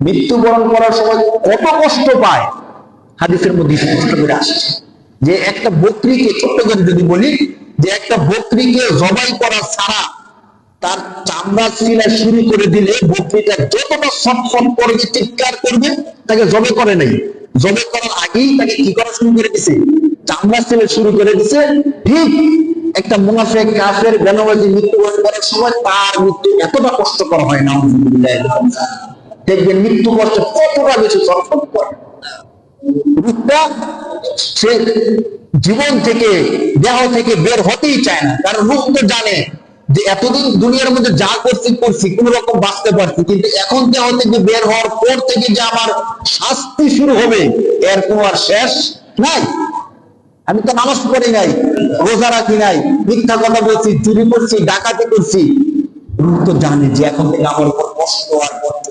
মৃত্যুবরণ করার সময় কত কষ্ট পায়? হাদিসের মধ্যে করে আসছে। যে একটা বকরিকে, ছোট্ট করে যদি বলি, যে একটা বকরিকে জবাই করা ছাড়া তার চামড়া সিলা শুরু করে দিলে বকরিটা যতটা সটফট করে চিৎকার করবে, তাকে জবে করে নাই। জবে করার আগেই তাকে কি করা শুরু করে দিছে? চামড়া সিলে শুরু করে দিছে। ঠিক একটা মুনাফেক কাফের বেনবাজি মৃত্যুবরণ করার সময় তার মৃত্যু এতটা কষ্টকর হয় না দেখবেন মৃত্যু কষ্ট কতটা বেশি সটফট করে রূপটা সে জীবন থেকে, দেহ থেকে বের হতেই চায় না। কারণ রূপ তো জানে যে এতদিন দুনিয়ার মধ্যে যা করছি করছি, কোন রকম বাঁচতে পারছি। কিন্তু এখন দেহ থেকে বের হওয়ার পর থেকে যে আমার শাস্তি শুরু হবে, এর কোনো আর শেষ নাই। আমি তো নামাজ পড়ি নাই, রোজা রাখি নাই, মিথ্যা কথা বলছি, চুরি করছি, ডাকাতি করছি। রূপ তো জানে যে এখন থেকে আমার উপর কষ্ট আর কষ্ট।